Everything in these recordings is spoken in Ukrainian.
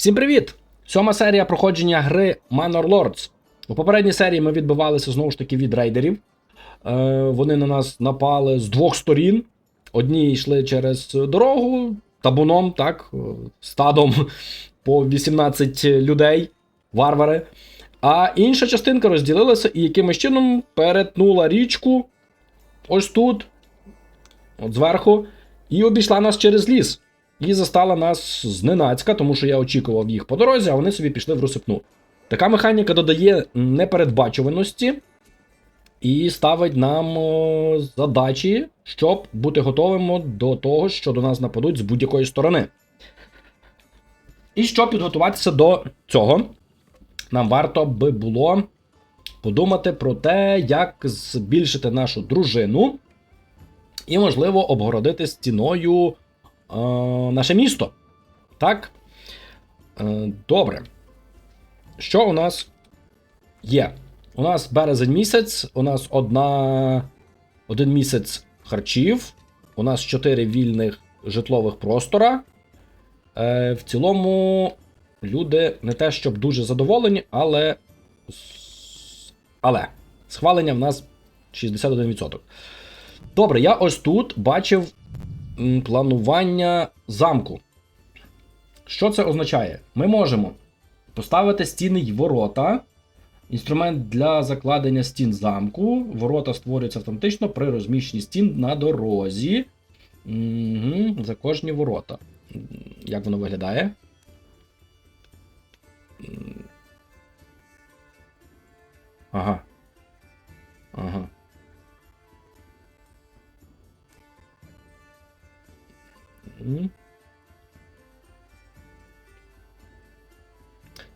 Всім привіт! Сьома серія проходження гри Manor Lords. У попередній серії ми відбивалися знову ж таки від рейдерів. Е, вони на нас напали з двох сторін. Одні йшли через дорогу табуном, так, е, стадом по 18 людей, варвари. А інша частинка розділилася і якимось чином перетнула річку ось тут, от зверху, і обійшла нас через ліс. І застала нас зненацька, тому що я очікував їх по дорозі, а вони собі пішли в розсипну. Така механіка додає непередбачуваності і ставить нам задачі, щоб бути готовими до того, що до нас нападуть з будь-якої сторони. І щоб підготуватися до цього, нам варто би було подумати про те, як збільшити нашу дружину і, можливо, обгородити стіною е, наше місто. Так? Е, добре. Що у нас є? У нас березень місяць, у нас одна, один місяць харчів, у нас чотири вільних житлових простора. Е, в цілому, люди не те, щоб дуже задоволені, але. Але схвалення в нас 61%. Добре, я ось тут бачив планування замку. Що це означає? Ми можемо поставити стіни й ворота. Інструмент для закладення стін замку. Ворота створюються автоматично при розміщенні стін на дорозі. Угу, за кожні ворота. Як воно виглядає? Ага. Ага.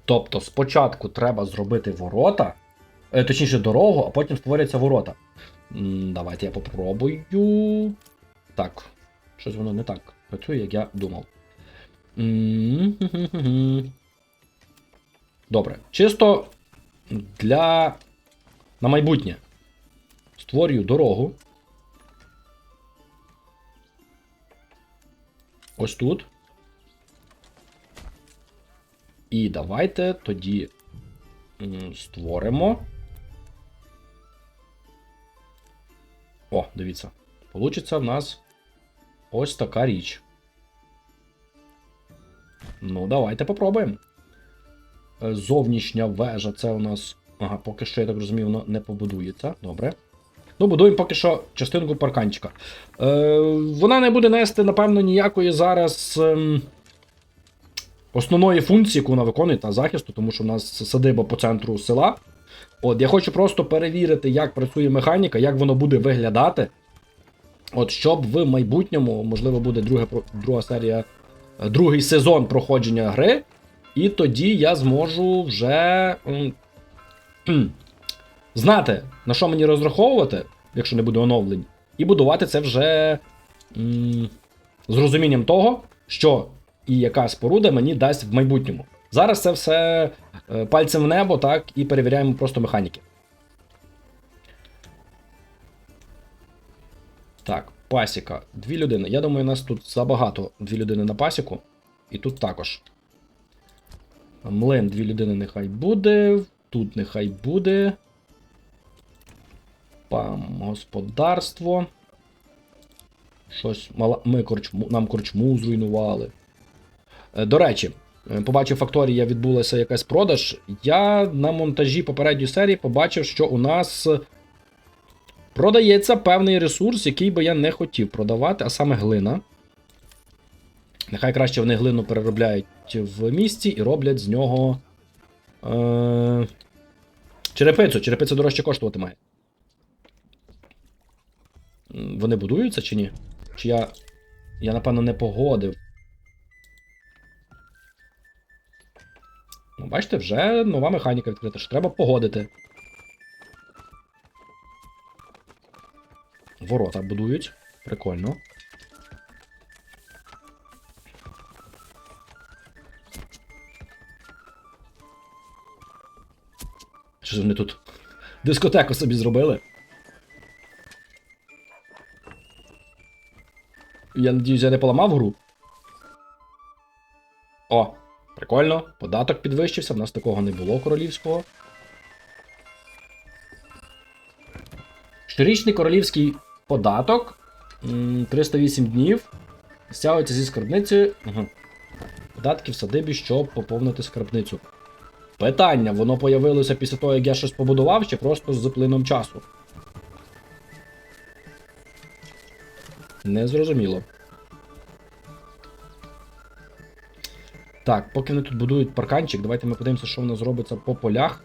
Тобто спочатку треба зробити ворота, е, точніше дорогу, а потім створяться ворота. Давайте я попробую. Так, щось воно не так працює, як я думав. Добре. Чисто для на майбутнє. Створюю дорогу. Ось тут. І давайте тоді створимо. О, дивіться. Получиться в нас ось така річ. Ну, давайте попробуємо. Е, Зовнішня вежа, це у нас. Ага, поки що, я так розумію, воно не побудується. Добре. Ну, будуємо поки що частинку парканчика. Е, вона не буде нести, напевно, ніякої зараз. ем, основної функції, яку вона виконує та захисту, тому що в нас садиба по центру села. От, я хочу просто перевірити, як працює механіка, як воно буде виглядати. От, щоб в майбутньому, можливо, буде друга, друга серія, е, другий сезон проходження гри. І тоді я зможу вже знати, на що мені розраховувати, якщо не буде оновлень, і будувати це вже м, з розумінням того, що і яка споруда мені дасть в майбутньому. Зараз це все е, пальцем в небо, так, і перевіряємо просто механіки. Так, пасіка. Дві людини. Я думаю, у нас тут забагато дві людини на пасіку. І тут також. Млин, дві людини нехай буде. Тут нехай буде. Пам, господарство. Щось мала. Ми корчму, нам корчму зруйнували. Е, До речі, е, побачив факторія, відбулася якась продаж. Я на монтажі попередньої серії побачив, що у нас продається певний ресурс, який би я не хотів продавати, а саме глина. Нехай краще вони глину переробляють в місті і роблять з нього. Е... Черепицю. Черепиця дорожче має. Вони будуються чи ні? Чи я. Я, напевно, не погодив. Ну, бачите, вже нова механіка відкрита, що треба погодити. Ворота будують. Прикольно. Що ж вони тут дискотеку собі зробили? Я надіюсь, я не поламав гру. О, Прикольно, податок підвищився, в нас такого не було королівського. Щорічний королівський податок. 308 днів. Стягується зі скарбниці. Угу. Податки в садибі, щоб поповнити скарбницю. Питання: воно появилося після того, як я щось побудував, чи просто з плином часу? Незрозуміло. Так, поки вони тут будують парканчик, давайте ми подивимося, що в нас робиться по полях.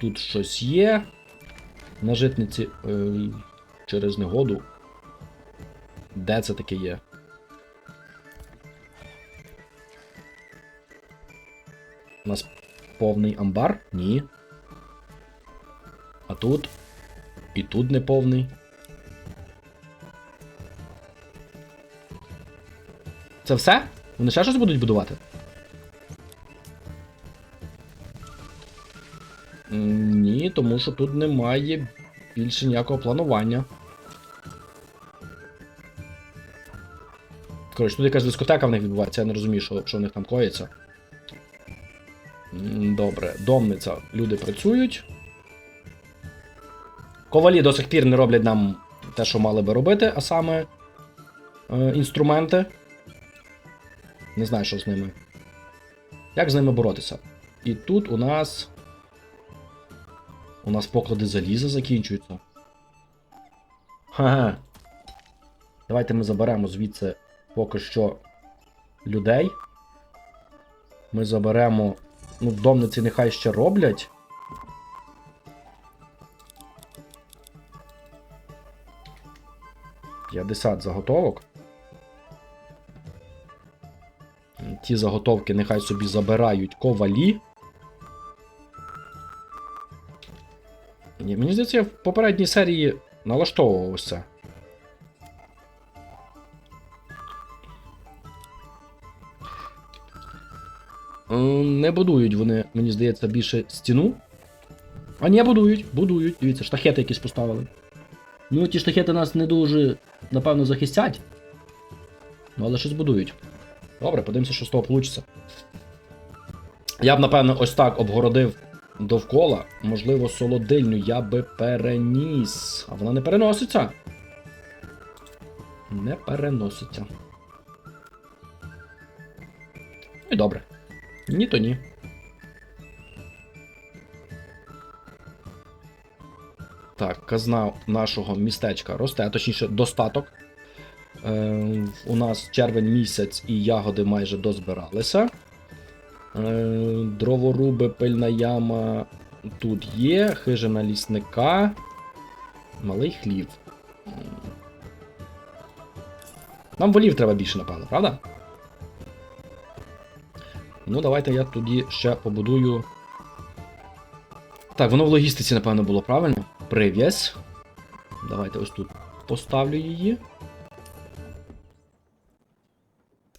Тут щось є. На житниці е, через негоду. Де це таке є? У нас повний амбар? Ні. А тут? І тут не повний. Це все? Вони ще щось будуть будувати? Ні, тому що тут немає більше ніякого планування. Коротше, тут якась дискотека в них відбувається, я не розумію, що, що в них там коїться. Добре, домниця. Люди працюють. Ковалі до сих пір не роблять нам те, що мали би робити, а саме е, інструменти. Не знаю, що з ними. Як з ними боротися? І тут у нас. У нас поклади заліза закінчуються. Ха-ха. Давайте ми заберемо звідси поки що людей. Ми заберемо. Ну, домниці нехай ще роблять. П'ятдесят заготовок. Ті заготовки нехай собі забирають ковалі. Ні, мені здається, я в попередній серії налаштовував ось це. Е, Не будують вони, мені здається, більше стіну. А ні, будують, будують. Дивіться, штахети якісь поставили. Ну, ті штахети нас не дуже, напевно, захистять. Ну, але щось будують. Добре, подивимося, що з того вийде. Я б, напевно, ось так обгородив довкола. Можливо, солодильню я би переніс. А вона не переноситься. Не переноситься. І добре. Ні, то ні. Так, казна нашого містечка росте, точніше, достаток. Е, у нас червень місяць і ягоди майже дозбиралися. Е, дроворуби, пильна яма тут є, хижина лісника. Малий хлів. Нам волів треба більше, напевно, правда? Ну, давайте я тоді ще побудую. Так, воно в логістиці, напевно, було правильно. Прив'язь. Давайте ось тут поставлю її.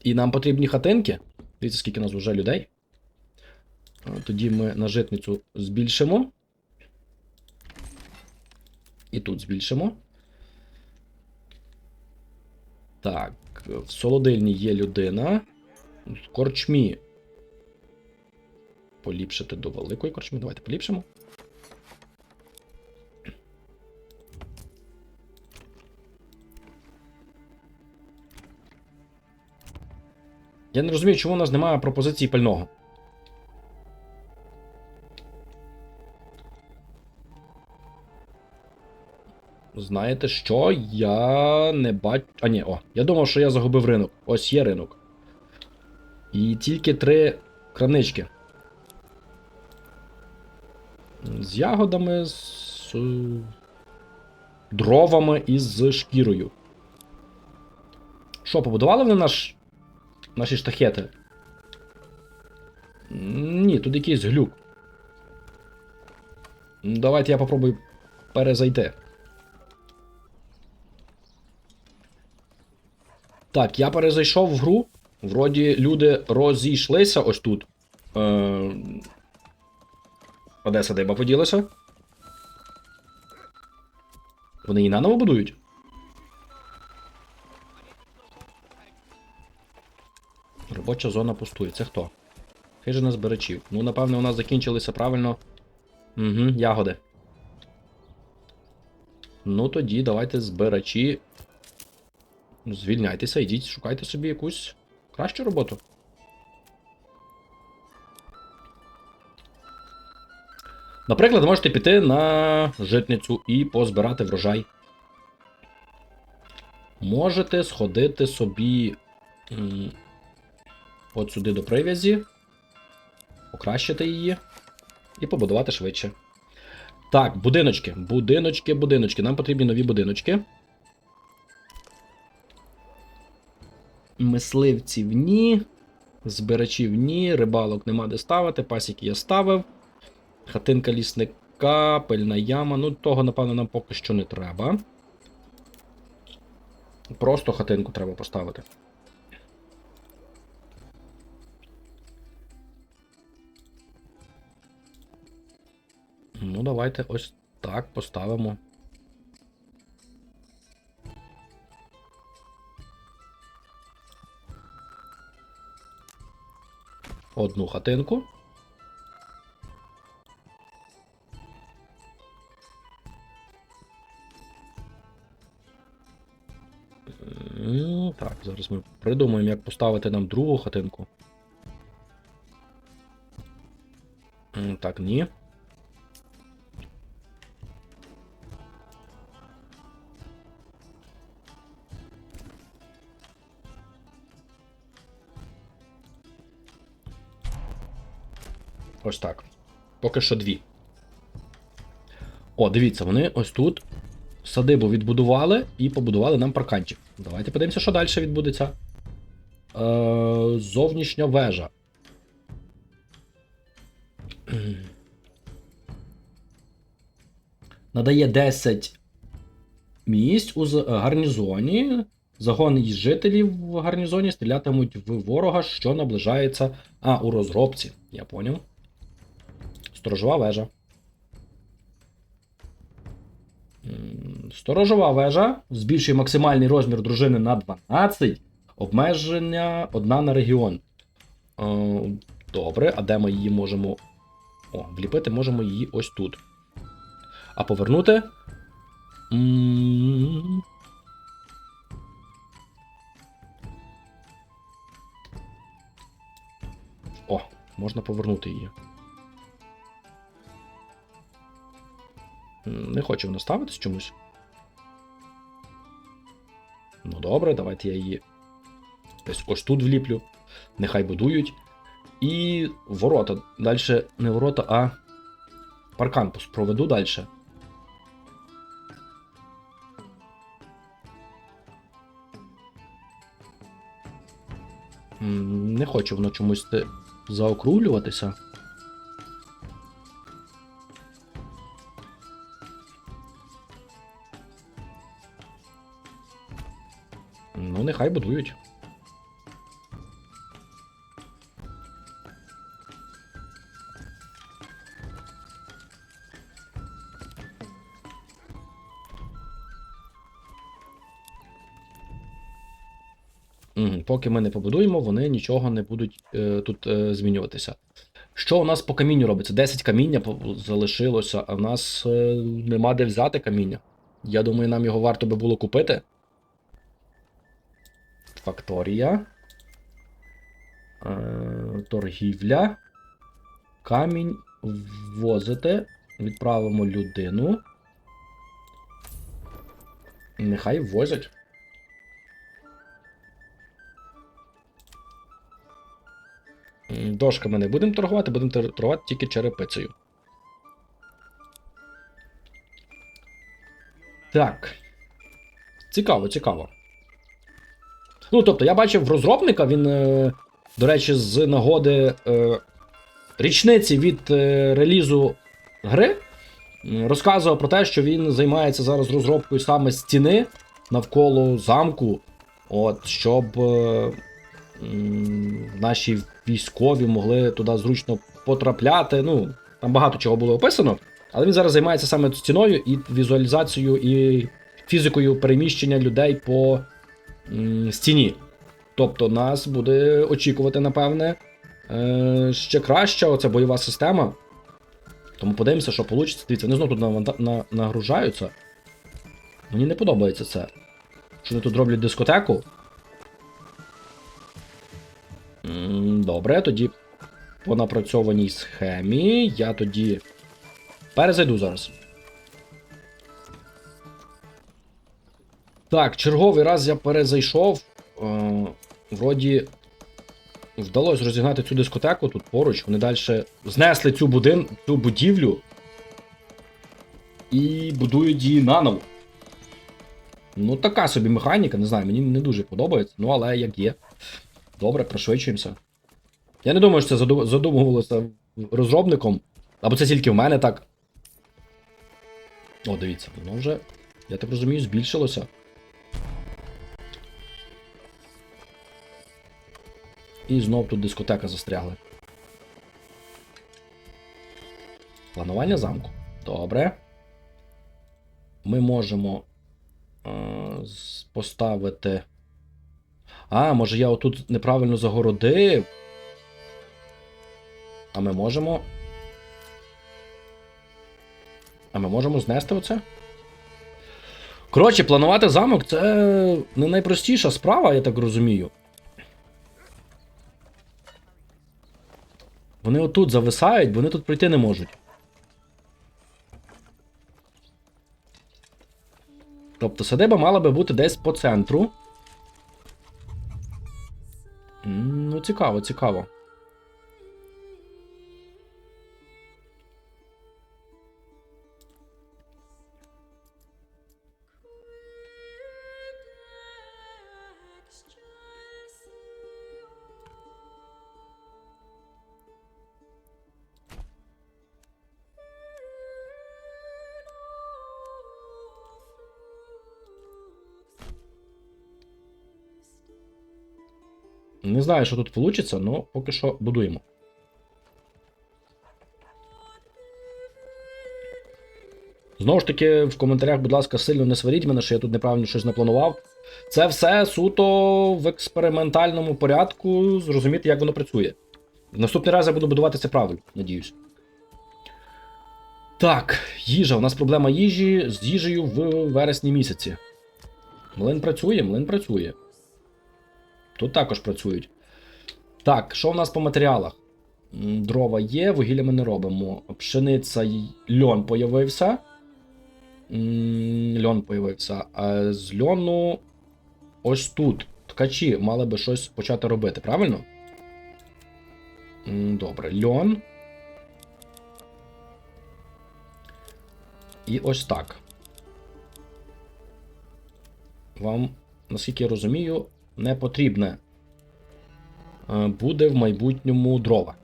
І нам потрібні хатинки. Дивіться, скільки у нас вже людей. Тоді ми на житницю збільшимо. І тут збільшимо. Так, в солодильні є людина. В корчмі. Поліпшити до великої корчми. Давайте поліпшимо. Я не розумію, чому у нас немає пропозиції пального. Знаєте що? Я не бачу. А, ні, о, я думав, що я загубив ринок. Ось є ринок. І тільки три кранички. З ягодами, з дровами і з шкірою. Що, побудували вони наш Наші штахети. Ні, тут якийсь глюк. Давайте я попробую перезайти. Так, я перезайшов в гру. Вроді люди розійшлися ось тут. Е... Одеса Деба поділася. Вони її наново будують? Робоча зона пустує. Це хто? Хижина збирачів. Ну, напевно, у нас закінчилися правильно. Угу, ягоди. Ну тоді давайте збирачі. Звільняйтеся, йдіть, шукайте собі якусь кращу роботу. Наприклад, можете піти на житницю і позбирати врожай. Можете сходити собі от сюди до прив'язі, покращити її і побудувати швидше. Так, будиночки. Будиночки, будиночки. Нам потрібні нові будиночки. Мисливців ні. Збирачів ні, рибалок нема де ставити, пасіки я ставив. Хатинка лісника, пильна яма. Ну, того, напевно, нам поки що не треба. Просто хатинку треба поставити. Ну, давайте ось так поставимо. Одну хатинку. Так, зараз ми придумаємо, як поставити нам другу хатинку. Так, ні. Ось так. Поки що дві. О, дивіться, вони ось тут садибу відбудували і побудували нам парканчик. Давайте подивимося, що далі відбудеться. Е, зовнішня вежа. Надає 10 місць у гарнізоні. Загон із жителів в гарнізоні стрілятимуть в ворога, що наближається. А, у розробці. Я поняв. Сторожова вежа. Сторожова вежа збільшує максимальний розмір дружини на 12, обмеження одна на регіон. Е, Добре, а де ми її можемо. О, вліпити можемо її ось тут. А повернути. О, можна повернути її. Не хоче вона ставитись чомусь. Ну добре, давайте я її десь ось тут вліплю. Нехай будують. І ворота. Далі не ворота, а паркан проведу далі. Не хоче воно чомусь заокруглюватися. Нехай будують. Поки ми не побудуємо, вони нічого не будуть е, тут е, змінюватися. Що у нас по камінню робиться? 10 каміння залишилося, а в нас е, нема де взяти каміння. Я думаю, нам його варто би було купити. Факторія. Е, торгівля. Камінь ввозити. Відправимо людину. Нехай ввозять. Дошками не будемо торгувати, будемо торгувати тільки черепицею. Так. Цікаво, цікаво. Ну, тобто, я бачив розробника, він, е, до речі, з нагоди е, річниці від е, релізу гри розказував про те, що він займається зараз розробкою саме стіни навколо замку, от, щоб наші військові могли туди зручно потрапляти. Ну, там багато чого було описано. Але він зараз займається саме стіною і візуалізацією і фізикою переміщення людей по стіні. Тобто нас буде очікувати, напевне, е, ще краща оця бойова система. Тому подивимося, що вийде. Дивіться, вони знову тут нагружаються. Мені не подобається це. Що вони тут роблять дискотеку. Добре, тоді по напрацьованій схемі я тоді перезайду зараз. Так, черговий раз я перезайшов. Е, вроді вдалося розігнати цю дискотеку тут поруч. Вони далі знесли цю, будин, цю будівлю і будують її наново. Ну, така собі механіка, не знаю, мені не дуже подобається, ну але як є. Добре, пришвидшуємося. Я не думаю, що це задумувалося розробником, або це тільки в мене так. О, дивіться, воно вже, я так розумію, збільшилося. І знов тут дискотека застрягла. Планування замку. Добре. Ми можемо е, поставити. А, може я отут неправильно загородив. А ми можемо. А ми можемо знести оце? Коротше, планувати замок це не найпростіша справа, я так розумію. Вони отут зависають, вони тут пройти не можуть. Тобто садиба мала би бути десь по центру. Ну, цікаво, цікаво. Не знаю, що тут вийде, але поки що будуємо. Знову ж таки, в коментарях, будь ласка, сильно не сваріть мене, що я тут неправильно щось напланував. Це все суто в експериментальному порядку, зрозуміти, як воно працює. Наступний раз я буду будувати це правильно, надіюсь. Так, їжа. У нас проблема їжі з їжею в вересні місяці. Млин працює, млин працює. Тут також працюють. Так, що в нас по матеріалах? Дрова є, вугілля ми не робимо. Пшениця льон появився. Льон появився. А з льону ось тут. Ткачі мали би щось почати робити, правильно? Добре, льон. І ось так. Вам, наскільки я розумію, не потрібне е, буде в майбутньому дрова.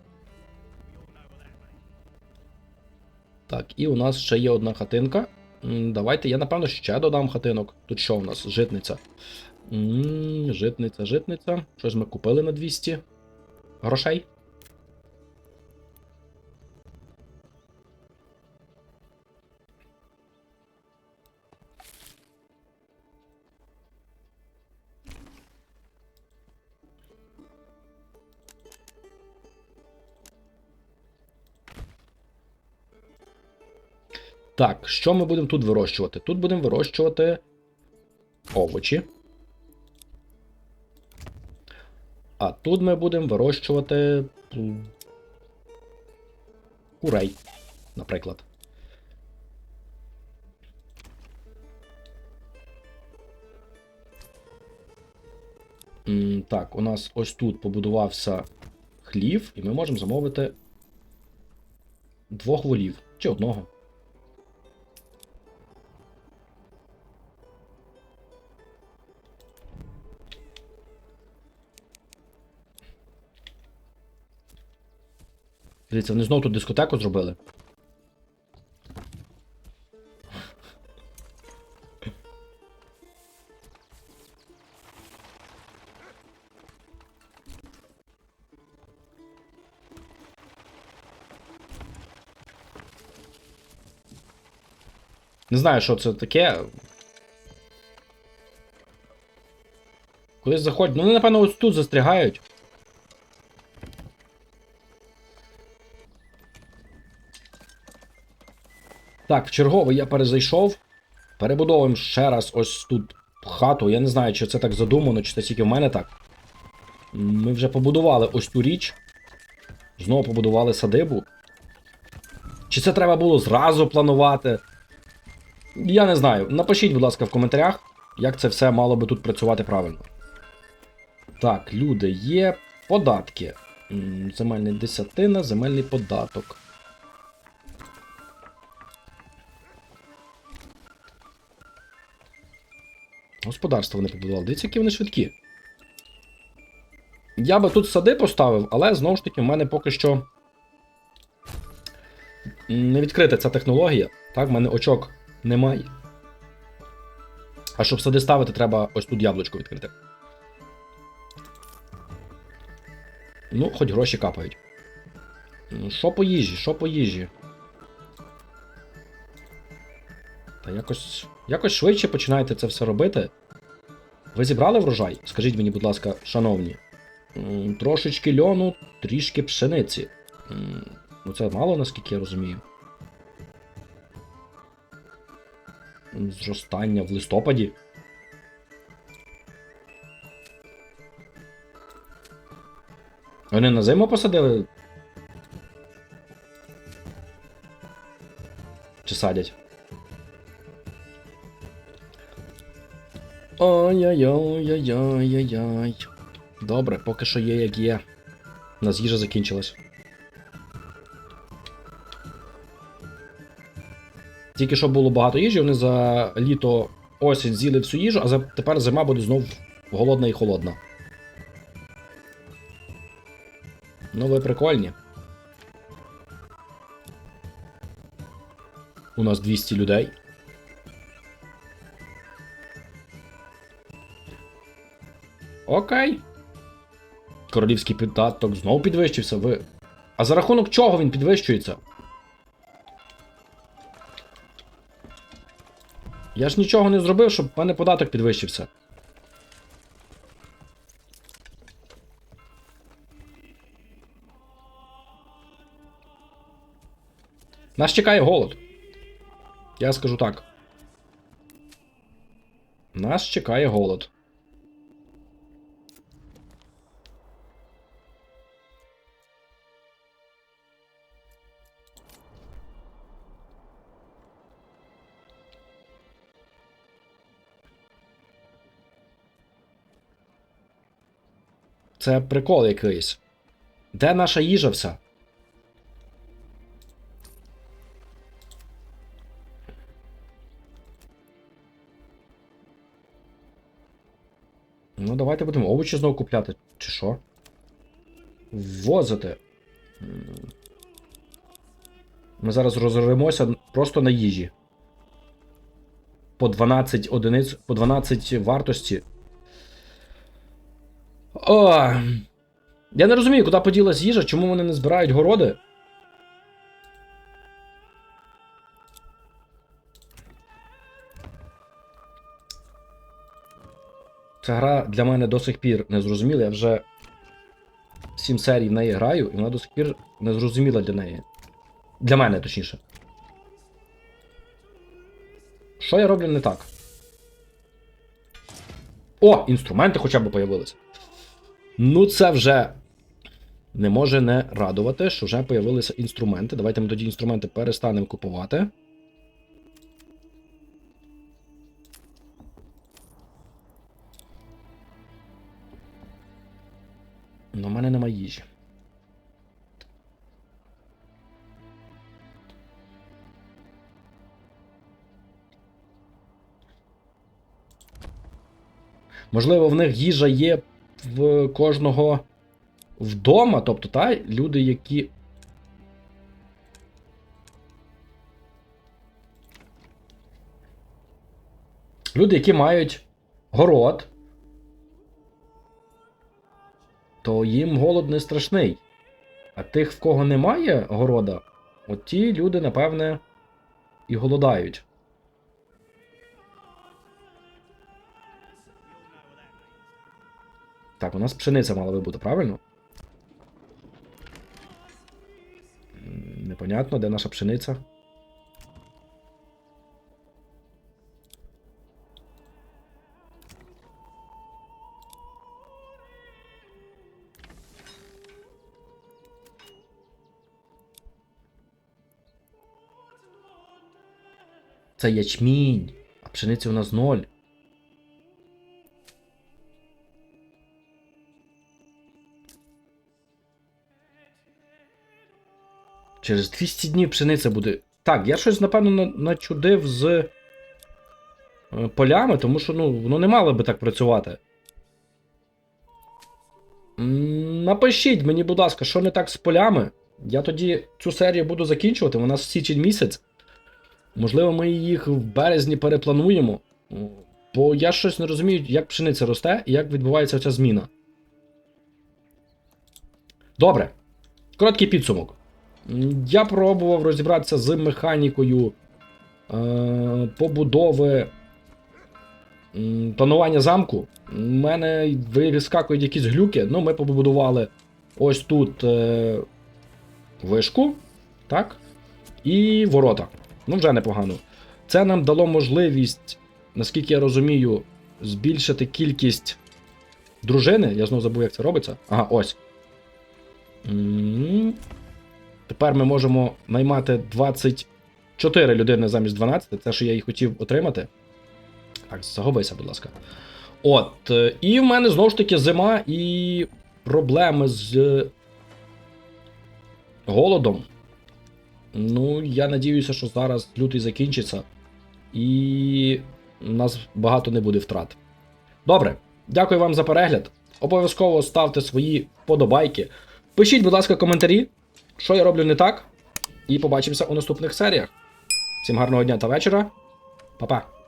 Так, і у нас ще є одна хатинка. Давайте я, напевно, ще додам хатинок. Тут що у нас? Житниця. М, Житниця, житниця. ж ми купили на 200 грошей. Так, що ми будемо тут вирощувати? Тут будемо вирощувати овочі. А тут ми будемо вирощувати курей, наприклад. Так, у нас ось тут побудувався хлів, і ми можемо замовити двох волів чи одного. Дивіться, вони знову тут дискотеку зробили. Не знаю, що це таке. Кудись заходять. Ну, вони, напевно, ось тут застрягають. Так, в я перезайшов. Перебудовуємо ще раз ось тут хату. Я не знаю, чи це так задумано, чи це тільки в мене так. Ми вже побудували ось ту річ. Знову побудували садибу. Чи це треба було зразу планувати? Я не знаю. Напишіть, будь ласка, в коментарях, як це все мало би тут працювати правильно. Так, люди, є податки. М, Земельний десятина, земельний податок. Господарство вони побудували. Дивіться, які вони швидкі. Я би тут сади поставив, але знову ж таки, в мене поки що не відкрита ця технологія. Так, в мене очок немає. А щоб сади ставити, треба ось тут яблучко відкрити. Ну, хоч гроші капають. Ну, Що по їжі, що по їжі? Та якось. Якось швидше починаєте це все робити. Ви зібрали врожай? Скажіть мені, будь ласка, шановні. Трошечки льону, трішки пшениці. Ну це мало, наскільки я розумію. Зростання в листопаді. Вони на зиму посадили. Чи садять? Ой-ой-ой-ой-ой-ой. Добре, поки що є як є. У нас їжа закінчилась. Тільки що було багато їжі, вони за літо осінь з'їли всю їжу, а за... тепер зима буде знов голодна і холодна. Ну, ви прикольні. У нас 200 людей. Окей. Королівський піддаток знову підвищився. Ви. А за рахунок чого він підвищується? Я ж нічого не зробив, щоб в мене податок підвищився. Нас чекає голод. Я скажу так. Нас чекає голод. Це прикол якийсь. Де наша їжа вся? Ну, давайте будемо овочі знову купляти. Чи що? Ввозити. Ми зараз розоримося просто на їжі. По 12 одиниць, по 12 вартості. О, я не розумію, куди поділась їжа, чому вони не збирають городи. Ця гра для мене до сих пір не зрозуміла. Я вже 7 серій в неї граю, і вона до сих пір не зрозуміла для неї. Для мене, точніше. Що я роблю не так? О, інструменти хоча б появилися. Ну, це вже не може не радувати, що вже появилися інструменти. Давайте ми тоді інструменти перестанемо купувати. Ну, в мене немає їжі. Можливо, в них їжа є в кожного вдома, тобто, та, люди, які. Люди, які мають город, то їм голод не страшний. А тих, в кого немає города, от ті люди, напевне, і голодають. Так, у нас пшениця мала би бути, правильно? Непонятно, де наша пшениця. Це ячмінь, а пшениці у нас ноль. Через 200 днів пшениця буде. Так, я щось, напевно, начудив з е, полями, тому що ну, воно не мало би так працювати. Напишіть мені, будь ласка, що не так з полями. Я тоді цю серію буду закінчувати. У нас січень місяць. Можливо, ми їх в березні переплануємо. Бо я щось не розумію, як пшениця росте і як відбувається ця зміна. Добре. Короткий підсумок. Я пробував розібратися з механікою е, побудови м, планування замку. У мене вискакують якісь глюки. Ну, ми побудували ось тут е, вишку, так? І ворота. Ну, вже непогано. Це нам дало можливість, наскільки я розумію, збільшити кількість дружини. Я знову забув, як це робиться. Ага, ось. Тепер ми можемо наймати 24 людини замість 12. Це, що я і хотів отримати. Так, загубися, будь ласка. От. е, І в мене знову ж таки зима і проблеми з голодом. Ну, я надіюся, що зараз лютий закінчиться, і у нас багато не буде втрат. Добре, дякую вам за перегляд. Обов'язково ставте свої вподобайки. Пишіть, будь ласка, коментарі, що я роблю не так. І побачимося у наступних серіях. Всім гарного дня та вечора. Па-па.